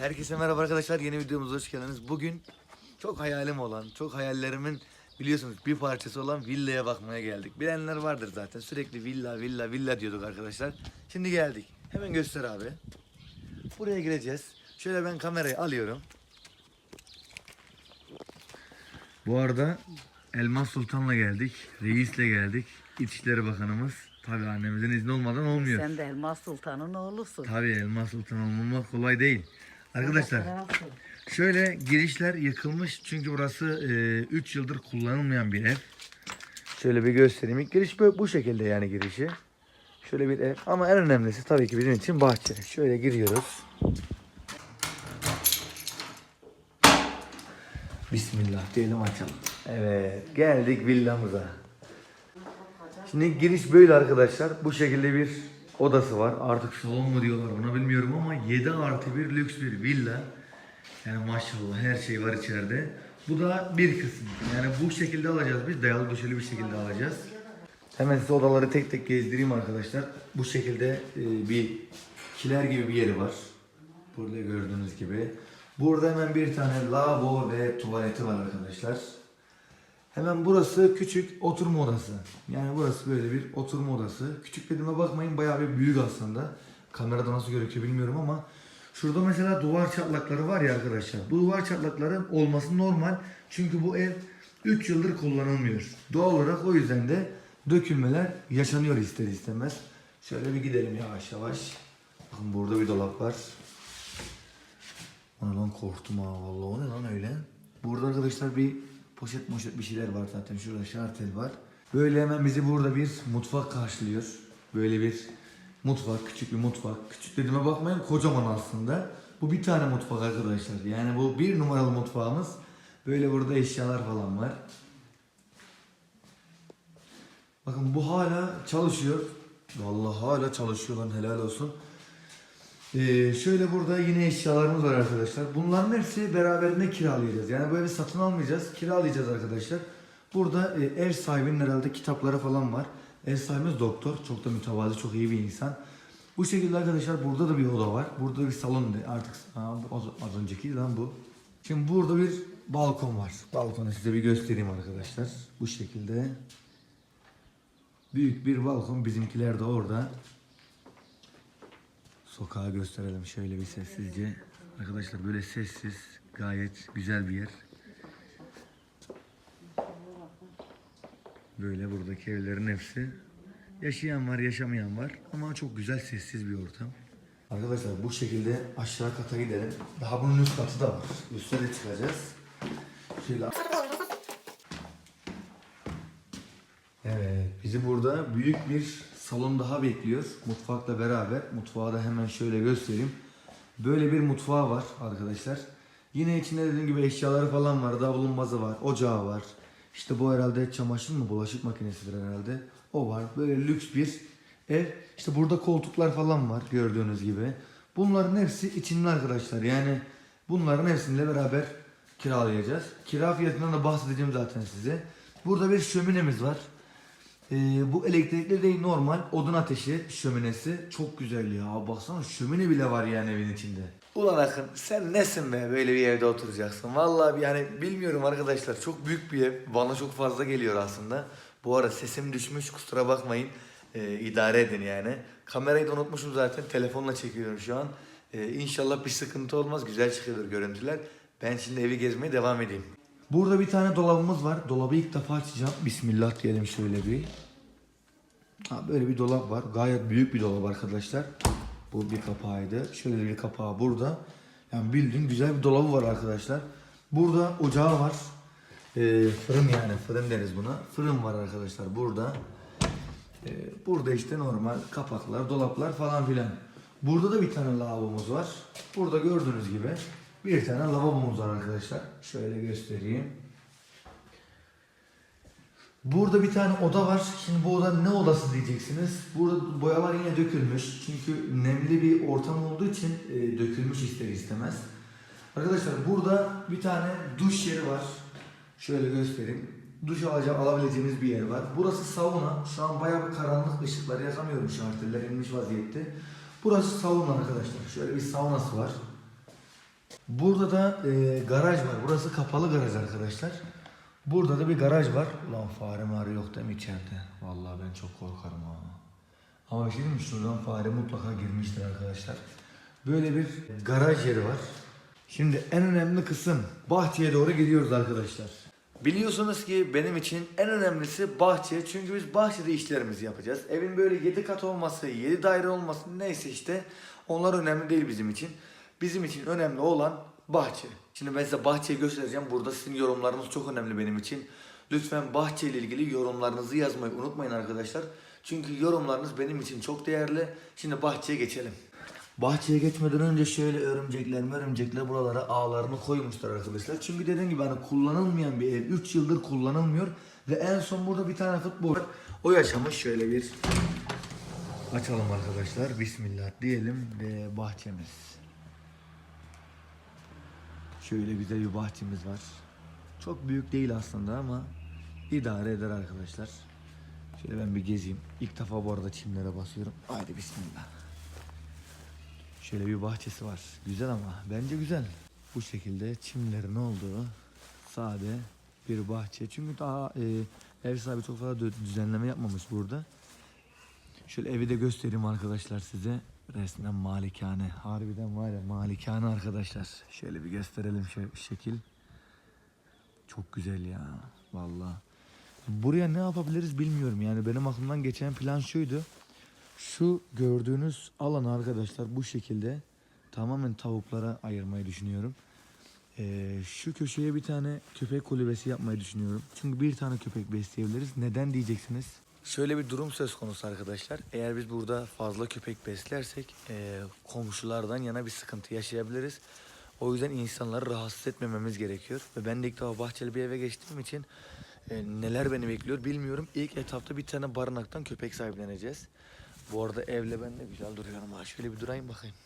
Herkese merhaba arkadaşlar. Yeni videomuza hoş geldiniz. Bugün çok hayalim olan, çok hayallerimin biliyorsunuz bir parçası olan villaya bakmaya geldik. Bilenler vardır zaten. Sürekli villa, villa, villa diyorduk arkadaşlar. Şimdi geldik. Hemen göster abi. Buraya gireceğiz. Şöyle ben kamerayı alıyorum. Bu arada Elmas Sultan'la geldik. Reis'le geldik. İçişleri Bakanımız. Tabii annemizin izni olmadan olmuyor. Sen de Elmas Sultan'ın oğlusun. Tabii Elmas Sultan olmamak kolay değil. Arkadaşlar şöyle girişler yıkılmış çünkü burası 3 yıldır kullanılmayan bir ev. Şöyle bir göstereyim. İlk giriş bu, bu şekilde yani girişi. Şöyle bir ev ama en önemlisi tabii ki bizim için bahçe. Şöyle giriyoruz. Bismillah diyelim açalım. Evet geldik villamıza. Şimdi giriş böyle arkadaşlar. Bu şekilde bir odası var. Artık salon mu diyorlar ona bilmiyorum ama 7 artı bir lüks bir villa. Yani maşallah her şey var içeride. Bu da bir kısım. Yani bu şekilde alacağız biz. Dayalı döşeli bir şekilde alacağız. Hemen size odaları tek tek gezdireyim arkadaşlar. Bu şekilde e, bir kiler gibi bir yeri var. Burada gördüğünüz gibi. Burada hemen bir tane lavabo ve tuvaleti var arkadaşlar. Hemen burası küçük oturma odası. Yani burası böyle bir oturma odası. Küçük dediğime bakmayın bayağı bir büyük aslında. Kamerada nasıl gözüküyor bilmiyorum ama şurada mesela duvar çatlakları var ya arkadaşlar. Bu duvar çatlakları olması normal. Çünkü bu ev 3 yıldır kullanılmıyor. Doğal olarak o yüzden de dökülmeler yaşanıyor ister istemez. Şöyle bir gidelim yavaş yavaş. Bakın burada bir dolap var. Ona lan korktum ha vallahi o ne lan öyle. Burada arkadaşlar bir poşet moşet bir şeyler var zaten. Şurada şartel var. Böyle hemen bizi burada bir mutfak karşılıyor. Böyle bir mutfak, küçük bir mutfak. Küçük dediğime bakmayın kocaman aslında. Bu bir tane mutfak arkadaşlar. Yani bu bir numaralı mutfağımız. Böyle burada eşyalar falan var. Bakın bu hala çalışıyor. Vallahi hala çalışıyor lan helal olsun. Ee, şöyle burada yine eşyalarımız var arkadaşlar. Bunların hepsi beraberinde kiralayacağız. Yani bu evi satın almayacağız, kiralayacağız arkadaşlar. Burada e, ev sahibinin herhalde kitapları falan var. Ev sahibimiz doktor. Çok da mütevazi, çok iyi bir insan. Bu şekilde arkadaşlar burada da bir oda var. Burada bir salon artık az önceki lan bu. Şimdi burada bir balkon var. Balkonu size bir göstereyim arkadaşlar. Bu şekilde. Büyük bir balkon. Bizimkiler de orada. Sokağı gösterelim şöyle bir sessizce. Arkadaşlar böyle sessiz, gayet güzel bir yer. Böyle buradaki evlerin hepsi. Yaşayan var, yaşamayan var ama çok güzel sessiz bir ortam. Arkadaşlar bu şekilde aşağı kata gidelim. Daha bunun üst katı da var. Üste de çıkacağız. Şöyle Evet, bizi burada büyük bir salon daha bekliyor. Mutfakla beraber. Mutfağı da hemen şöyle göstereyim. Böyle bir mutfağı var arkadaşlar. Yine içinde dediğim gibi eşyaları falan var. Davlumbazı var, ocağı var. İşte bu herhalde çamaşır mı, bulaşık makinesidir herhalde. O var. Böyle lüks bir ev. İşte burada koltuklar falan var gördüğünüz gibi. Bunların hepsi içinde arkadaşlar. Yani bunların hepsiyle beraber kiralayacağız. Kira fiyatından da bahsedeceğim zaten size. Burada bir şöminemiz var. Ee, bu elektrikli değil normal odun ateşi şöminesi. Çok güzel ya. Baksana şömine bile var yani evin içinde. Ulan Akın sen nesin be böyle bir evde oturacaksın. Vallahi yani bilmiyorum arkadaşlar çok büyük bir ev. Bana çok fazla geliyor aslında. Bu arada sesim düşmüş kusura bakmayın. Ee, idare edin yani. Kamerayı da unutmuşum zaten. Telefonla çekiyorum şu an. Ee, inşallah bir sıkıntı olmaz. Güzel çıkıyordur görüntüler. Ben şimdi evi gezmeye devam edeyim. Burada bir tane dolabımız var. Dolabı ilk defa açacağım. Bismillah diyelim şöyle bir. Ha, böyle bir dolap var. Gayet büyük bir dolap arkadaşlar. Bu bir kapağıydı. Şöyle bir kapağı burada. Yani bildiğin güzel bir dolabı var arkadaşlar. Burada ocağı var. Ee, fırın yani fırın deriz buna. Fırın var arkadaşlar burada. Ee, burada işte normal kapaklar, dolaplar falan filan. Burada da bir tane lavabomuz var. Burada gördüğünüz gibi bir tane lavabomuz var arkadaşlar. Şöyle göstereyim. Burada bir tane oda var. Şimdi bu oda ne odası diyeceksiniz. Burada boyalar yine dökülmüş. Çünkü nemli bir ortam olduğu için e, dökülmüş ister istemez. Arkadaşlar burada bir tane duş yeri var. Şöyle göstereyim. Duş alacağım, alabileceğimiz bir yer var. Burası sauna. Şu an bayağı bir karanlık ışıklar yakamıyorum şarteller inmiş vaziyette. Burası sauna arkadaşlar. Şöyle bir saunası var. Burada da e, garaj var. Burası kapalı garaj arkadaşlar. Burada da bir garaj var. Ulan fare mare yok değil mi içeride? Vallahi ben çok korkarım ha. Ama bir şey mi? Şuradan fare mutlaka girmiştir arkadaşlar. Böyle bir garaj yeri var. Şimdi en önemli kısım bahçeye doğru gidiyoruz arkadaşlar. Biliyorsunuz ki benim için en önemlisi bahçe. Çünkü biz bahçede işlerimizi yapacağız. Evin böyle 7 kat olması, 7 daire olması neyse işte onlar önemli değil bizim için. Bizim için önemli olan bahçe. Şimdi ben size bahçeyi göstereceğim. Burada sizin yorumlarınız çok önemli benim için. Lütfen bahçe ile ilgili yorumlarınızı yazmayı unutmayın arkadaşlar. Çünkü yorumlarınız benim için çok değerli. Şimdi bahçeye geçelim. Bahçeye geçmeden önce şöyle örümcekler örümcekler buralara ağlarını koymuşlar arkadaşlar. Çünkü dediğim gibi hani kullanılmayan bir ev 3 yıldır kullanılmıyor. Ve en son burada bir tane futbol var. O yaşamış şöyle bir açalım arkadaşlar. Bismillah diyelim ve bahçemiz. Şöyle güzel bir bahçemiz var. Çok büyük değil aslında ama idare eder arkadaşlar. Şöyle ben bir gezeyim. İlk defa bu arada çimlere basıyorum. Haydi bismillah. Şöyle bir bahçesi var. Güzel ama bence güzel. Bu şekilde çimlerin olduğu sade bir bahçe. Çünkü daha e, ev sahibi çok fazla düzenleme yapmamış burada. Şöyle evi de göstereyim arkadaşlar size. Resmen malikane. Harbiden var ya malikane arkadaşlar. Şöyle bir gösterelim şu şekil. Çok güzel ya. Vallahi. Buraya ne yapabiliriz bilmiyorum. Yani benim aklımdan geçen plan şuydu. Şu gördüğünüz alan arkadaşlar bu şekilde tamamen tavuklara ayırmayı düşünüyorum. Ee, şu köşeye bir tane köpek kulübesi yapmayı düşünüyorum. Çünkü bir tane köpek besleyebiliriz. Neden diyeceksiniz? Şöyle bir durum söz konusu arkadaşlar. Eğer biz burada fazla köpek beslersek e, komşulardan yana bir sıkıntı yaşayabiliriz. O yüzden insanları rahatsız etmememiz gerekiyor. Ve ben de ilk defa bahçeli bir eve geçtiğim için e, neler beni bekliyor bilmiyorum. İlk etapta bir tane barınaktan köpek sahipleneceğiz. Bu arada evle ben de güzel duruyorum ha. Şöyle bir durayım bakayım.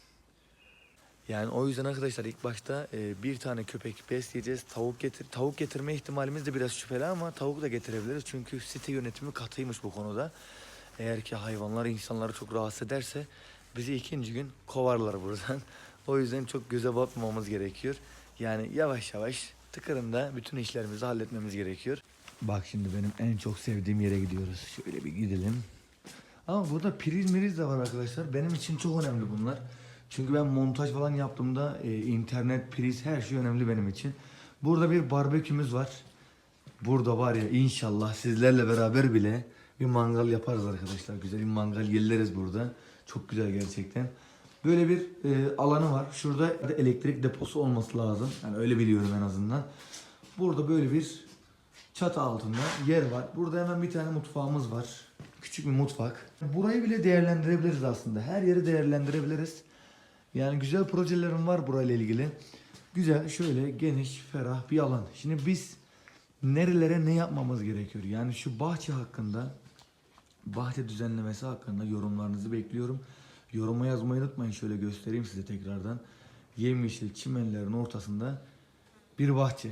Yani o yüzden arkadaşlar ilk başta e, bir tane köpek besleyeceğiz. Tavuk getir tavuk getirme ihtimalimiz de biraz şüpheli ama tavuk da getirebiliriz. Çünkü site yönetimi katıymış bu konuda. Eğer ki hayvanlar insanları çok rahatsız ederse bizi ikinci gün kovarlar buradan. O yüzden çok göze batmamamız gerekiyor. Yani yavaş yavaş tıkırında bütün işlerimizi halletmemiz gerekiyor. Bak şimdi benim en çok sevdiğim yere gidiyoruz. Şöyle bir gidelim. Ama burada priz miriz de var arkadaşlar. Benim için çok önemli bunlar. Çünkü ben montaj falan yaptığımda e, internet, priz her şey önemli benim için. Burada bir barbekümüz var. Burada var ya inşallah sizlerle beraber bile bir mangal yaparız arkadaşlar. Güzel bir mangal yerleriz burada. Çok güzel gerçekten. Böyle bir e, alanı var. Şurada da elektrik deposu olması lazım. Yani öyle biliyorum en azından. Burada böyle bir çatı altında yer var. Burada hemen bir tane mutfağımız var. Küçük bir mutfak. Burayı bile değerlendirebiliriz aslında. Her yeri değerlendirebiliriz. Yani güzel projelerim var burayla ilgili. Güzel şöyle geniş, ferah bir alan. Şimdi biz nerelere ne yapmamız gerekiyor? Yani şu bahçe hakkında, bahçe düzenlemesi hakkında yorumlarınızı bekliyorum. Yoruma yazmayı unutmayın. Şöyle göstereyim size tekrardan. Yemyeşil çimenlerin ortasında bir bahçe.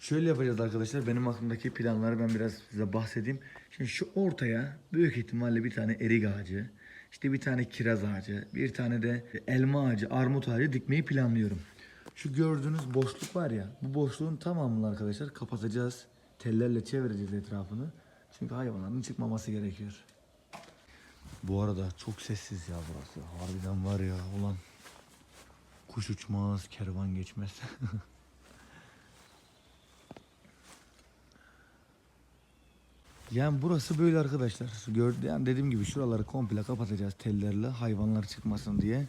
Şöyle yapacağız arkadaşlar. Benim aklımdaki planları ben biraz size bahsedeyim. Şimdi şu ortaya büyük ihtimalle bir tane erik ağacı, işte bir tane kiraz ağacı, bir tane de elma ağacı, armut ağacı dikmeyi planlıyorum. Şu gördüğünüz boşluk var ya, bu boşluğun tamamını arkadaşlar kapatacağız. Tellerle çevireceğiz etrafını. Çünkü hayvanların çıkmaması gerekiyor. Bu arada çok sessiz ya burası. Harbiden var ya ulan. Kuş uçmaz, kervan geçmez. Yani burası böyle arkadaşlar. Gördü yani dediğim gibi şuraları komple kapatacağız tellerle hayvanlar çıkmasın diye.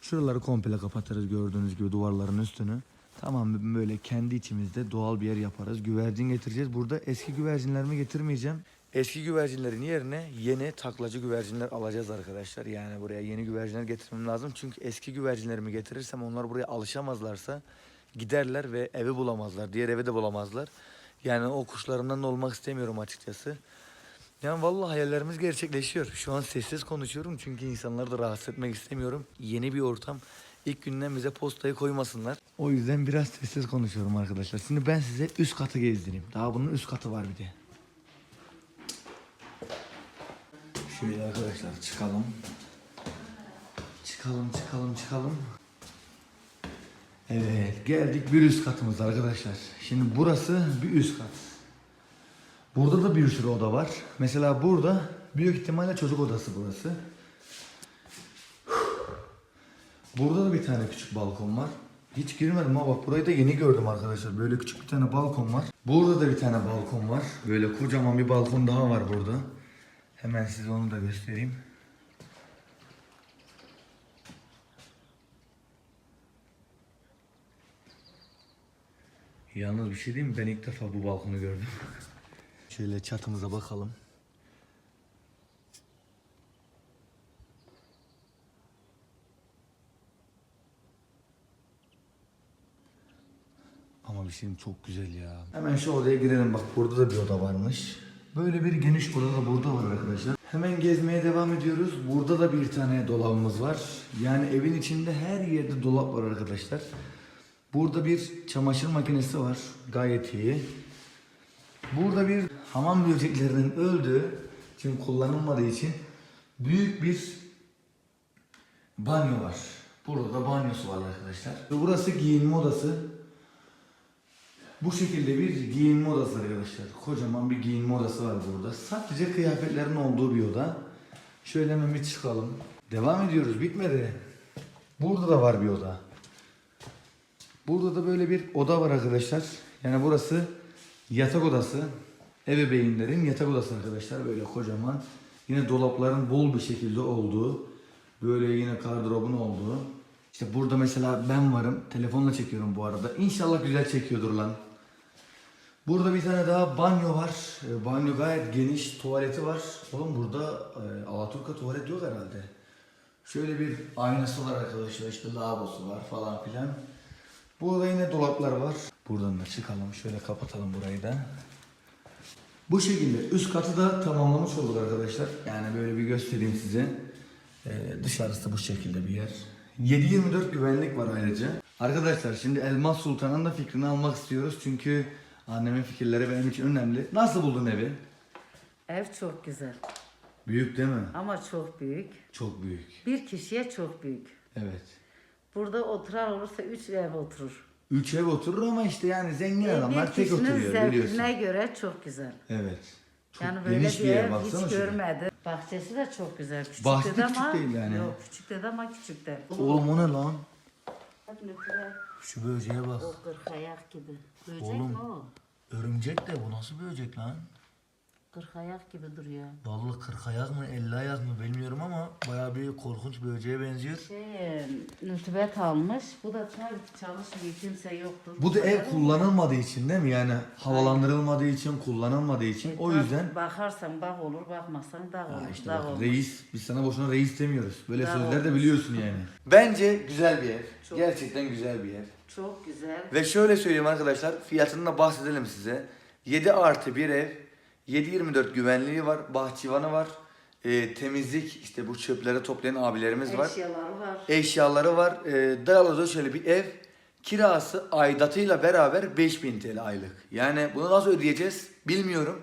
Şuraları komple kapatırız gördüğünüz gibi duvarların üstünü. Tamam böyle kendi içimizde doğal bir yer yaparız. Güvercin getireceğiz. Burada eski güvercinlerimi getirmeyeceğim. Eski güvercinlerin yerine yeni taklacı güvercinler alacağız arkadaşlar. Yani buraya yeni güvercinler getirmem lazım. Çünkü eski güvercinlerimi getirirsem onlar buraya alışamazlarsa giderler ve evi bulamazlar. Diğer evi de bulamazlar. Yani o kuşlarından da olmak istemiyorum açıkçası. Yani vallahi hayallerimiz gerçekleşiyor. Şu an sessiz konuşuyorum çünkü insanları da rahatsız etmek istemiyorum. Yeni bir ortam. İlk günden bize postayı koymasınlar. O yüzden biraz sessiz konuşuyorum arkadaşlar. Şimdi ben size üst katı gezdireyim. Daha bunun üst katı var bir de. Şöyle arkadaşlar çıkalım. Çıkalım çıkalım çıkalım. Evet geldik bir üst katımız arkadaşlar. Şimdi burası bir üst kat. Burada da bir sürü oda var. Mesela burada büyük ihtimalle çocuk odası burası. Burada da bir tane küçük balkon var. Hiç girmedim ama bak burayı da yeni gördüm arkadaşlar. Böyle küçük bir tane balkon var. Burada da bir tane balkon var. Böyle kocaman bir balkon daha var burada. Hemen size onu da göstereyim. Yalnız bir şey diyeyim mi? Ben ilk defa bu balkonu gördüm. Şöyle çatımıza bakalım. Ama bir şeyim çok güzel ya. Hemen şu odaya girelim bak burada da bir oda varmış. Böyle bir geniş oda da burada var arkadaşlar. Hemen gezmeye devam ediyoruz. Burada da bir tane dolabımız var. Yani evin içinde her yerde dolap var arkadaşlar. Burada bir çamaşır makinesi var. Gayet iyi. Burada bir hamam böceklerinin öldüğü için kullanılmadığı için büyük bir banyo var. Burada da banyosu var arkadaşlar. Burası giyinme odası. Bu şekilde bir giyinme odası arkadaşlar. Kocaman bir giyinme odası var burada. Sadece kıyafetlerin olduğu bir oda. Şöyle hemen bir çıkalım. Devam ediyoruz. Bitmedi. Burada da var bir oda. Burada da böyle bir oda var arkadaşlar. Yani burası yatak odası. Ebeveynlerin yatak odası arkadaşlar. Böyle kocaman. Yine dolapların bol bir şekilde olduğu. Böyle yine gardırobun olduğu. İşte burada mesela ben varım. Telefonla çekiyorum bu arada. İnşallah güzel çekiyordur lan. Burada bir tane daha banyo var. E, Banyo gayet geniş. Tuvaleti var. Oğlum burada e, Alaturka tuvalet yok herhalde. Şöyle bir aynası var arkadaşlar. İşte lavabosu var falan filan. Burada yine dolaplar var. Buradan da çıkalım. Şöyle kapatalım burayı da. Bu şekilde üst katı da tamamlamış olduk arkadaşlar. Yani böyle bir göstereyim size. Ee, dışarısı bu şekilde bir yer. 7-24 güvenlik var ayrıca. Arkadaşlar şimdi Elmas Sultan'ın da fikrini almak istiyoruz. Çünkü annemin fikirleri benim için önemli. Nasıl buldun evi? Ev çok güzel Büyük değil mi? ama çok büyük. Çok büyük. Bir kişiye çok büyük. Evet. Burada oturan olursa üç ev oturur. Üç ev oturur ama işte yani zengin E, adamlar tek oturuyor biliyorsun. zevkine göre çok güzel. Evet. Çok yani böyle geniş bir, bir yer ev baksana hiç şuraya. görmedim. Bahçesi de çok güzel. Küçük Bahçesi dedi küçük ama, değil yani. Yok küçük dedi ama küçük de. Oğlum o ne lan? Şu böceğe bak. O kırkayak gibi. Böcek Oğlum. mi o? Örümcek de bu nasıl böcek lan? Kırkayak gibi duruyor. Vallahi 40 ayak mı 50 ayak mı bilmiyorum ama bayağı bir korkunç böceğe benziyor. Şey, nütübet almış. Bu da tabii çalışmıyor. Kimse yoktur. Bu da ev kullanılmadığı için değil mi? Yani havalandırılmadığı için, kullanılmadığı için. O yüzden Bakarsan bak olur, bakmazsan dağ olur. Ha işte dağ bak, olmaz. reis, biz sana boşuna reis demiyoruz. Böyle Daha sözler de biliyorsun yani. Bence güzel bir ev. Çok. Gerçekten güzel bir ev. Çok güzel. Ve şöyle söyleyeyim arkadaşlar, fiyatını da bahsedelim size. 7 artı bir ev, 7-24 güvenliği var, bahçıvanı var, e, temizlik, işte bu çöpleri toplayan abilerimiz var. Eşyaları var. Eşyaları var, e, döşeli bir ev. Kirası aidatıyla beraber 5000 TL aylık. Yani bunu nasıl ödeyeceğiz bilmiyorum.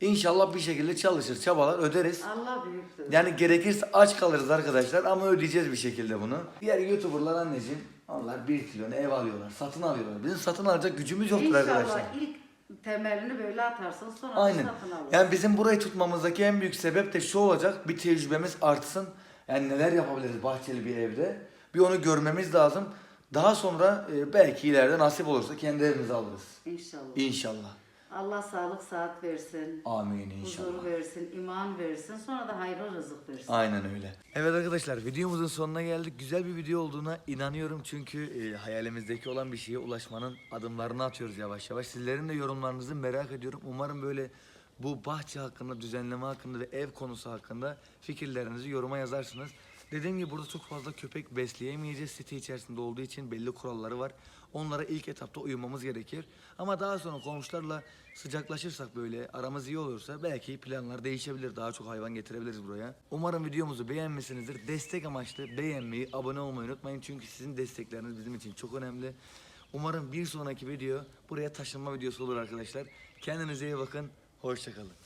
İnşallah bir şekilde çalışır, çabalar öderiz. Allah büyüktür. Yani gerekirse aç kalırız arkadaşlar ama ödeyeceğiz bir şekilde bunu. Diğer YouTuber'lar anneciğim onlar 1 trilyonu ev alıyorlar, satın alıyorlar. Bizim satın alacak gücümüz yoktur arkadaşlar. İnşallah ilk temelini böyle atarsın sonra Aynen. satın alırsın. Yani bizim burayı tutmamızdaki en büyük sebep de şu olacak. Bir tecrübemiz artsın. Yani neler yapabiliriz bahçeli bir evde. Bir onu görmemiz lazım. Daha sonra e, belki ileride nasip olursa kendi evimizi alırız. İnşallah. İnşallah. Allah sağlık saat versin. Amin inşallah. Huzur versin, iman versin. Sonra da hayırlı rızık versin. Aynen öyle. Evet arkadaşlar videomuzun sonuna geldik. Güzel bir video olduğuna inanıyorum. Çünkü e, hayalimizdeki olan bir şeye ulaşmanın adımlarını atıyoruz yavaş yavaş. Sizlerin de yorumlarınızı merak ediyorum. Umarım böyle bu bahçe hakkında, düzenleme hakkında ve ev konusu hakkında fikirlerinizi yoruma yazarsınız. Dediğim gibi burada çok fazla köpek besleyemeyeceğiz. Site içerisinde olduğu için belli kuralları var. Onlara ilk etapta uymamız gerekir. Ama daha sonra komşularla sıcaklaşırsak böyle aramız iyi olursa belki planlar değişebilir. Daha çok hayvan getirebiliriz buraya. Umarım videomuzu beğenmişsinizdir. Destek amaçlı beğenmeyi, abone olmayı unutmayın. Çünkü sizin destekleriniz bizim için çok önemli. Umarım bir sonraki video buraya taşınma videosu olur arkadaşlar. Kendinize iyi bakın. Hoşçakalın.